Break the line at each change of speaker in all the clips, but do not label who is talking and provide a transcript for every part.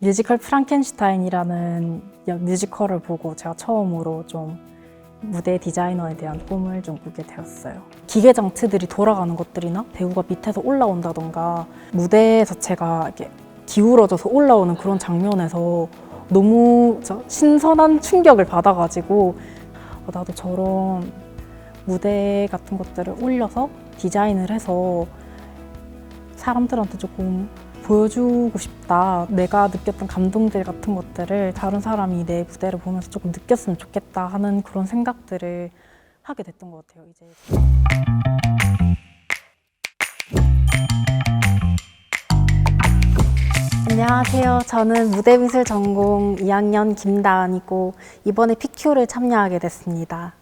뮤지컬 프랑켄슈타인이라는 뮤지컬을 보고 제가 처음으로 좀 무대 디자이너에 대한 꿈을 좀 꾸게 되었어요. 기계 장치들이 돌아가는 것들이나 배우가 밑에서 올라온다던가 무대 자체가 이렇게 기울어져서 올라오는 그런 장면에서 너무 저 신선한 충격을 받아가지고 어, 나도 저런 무대 같은 것들을 올려서 디자인을 해서 사람들한테 조금 보여주고 싶다. 내가 느꼈던 감동들 같은 것들을 다른 사람이 내 무대를 보면서 조금 느꼈으면 좋겠다 하는 그런 생각들을 하게 됐던 것 같아요. 이제 안녕하세요. 저는 무대미술 전공 2학년 김다은이고 이번에 PQ를 참여하게 됐습니다.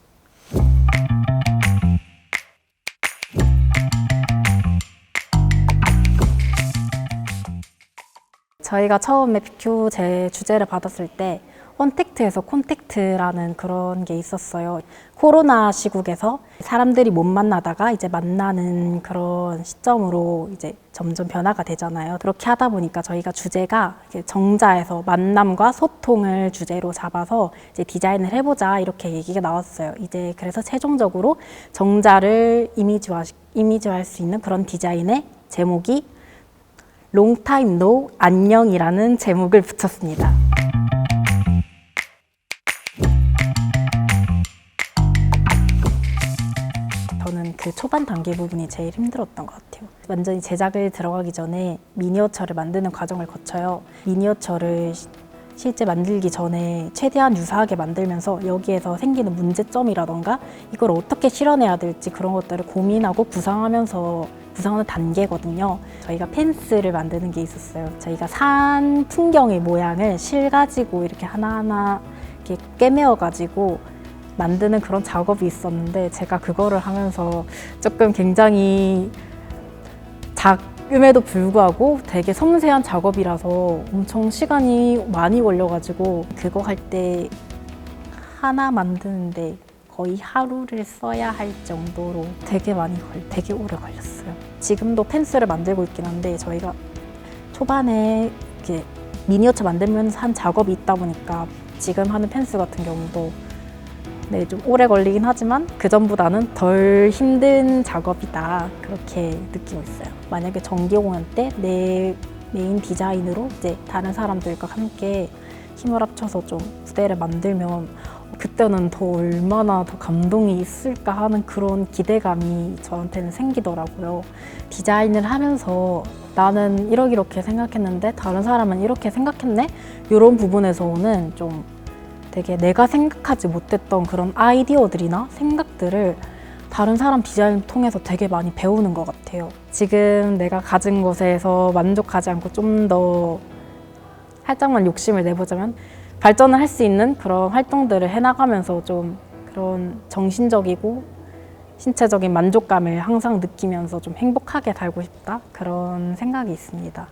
저희가 처음에 PQ 제 주제를 받았을 때 언택트에서 콘택트라는 그런 게 있었어요. 코로나 시국에서 사람들이 못 만나다가 이제 만나는 그런 시점으로 이제 점점 변화가 되잖아요. 그렇게 하다 보니까 저희가 주제가 정자에서 만남과 소통을 주제로 잡아서 이제 디자인을 해보자 이렇게 얘기가 나왔어요. 이제 그래서 최종적으로 정자를 이미지화 이미지화할 수 있는 그런 디자인의 제목이 롱타임 노 안녕이라는 제목을 붙였습니다. 저는 그 초반 단계 부분이 제일 힘들었던 것 같아요. 완전히 제작을 들어가기 전에 미니어처를 만드는 과정을 거쳐요. 미니어처를 시- 실제 만들기 전에 최대한 유사하게 만들면서 여기에서 생기는 문제점이라던가 이걸 어떻게 실현해야 될지 그런 것들을 고민하고 구상하면서 구상하는 단계거든요. 저희가 펜스를 만드는 게 있었어요. 저희가 산 풍경의 모양을 실 가지고 이렇게 하나하나 이렇게 꿰매어 가지고 만드는 그런 작업이 있었는데 제가 그거를 하면서 조금 굉장히 작음에도 불구하고 되게 섬세한 작업이라서 엄청 시간이 많이 걸려가지고 그거 할 때 하나 만드는데 거의 하루를 써야 할 정도로 되게 많이 걸, 되게 오래 걸렸어요. 지금도 펜스를 만들고 있긴 한데 저희가 초반에 이렇게 미니어처 만들면서 한 작업이 있다 보니까 지금 하는 펜스 같은 경우도 네, 좀 오래 걸리긴 하지만 그 전보다는 덜 힘든 작업이다 그렇게 느끼고 있어요. 만약에 정기 공연 때 내 메인 디자인으로 이제 다른 사람들과 함께 힘을 합쳐서 좀 무대를 만들면 그때는 더 얼마나 더 감동이 있을까 하는 그런 기대감이 저한테는 생기더라고요. 디자인을 하면서 나는 이렇게 생각했는데 다른 사람은 이렇게 생각했네? 이런 부분에서 오는 좀 되게 내가 생각하지 못했던 그런 아이디어들이나 생각들을 다른 사람 디자인을 통해서 되게 많이 배우는 것 같아요. 지금 내가 가진 것에서 만족하지 않고 좀 더 살짝만 욕심을 내보자면 발전을 할 수 있는 그런 활동들을 해나가면서 좀 그런 정신적이고 신체적인 만족감을 항상 느끼면서 좀 행복하게 살고 싶다 그런 생각이 있습니다.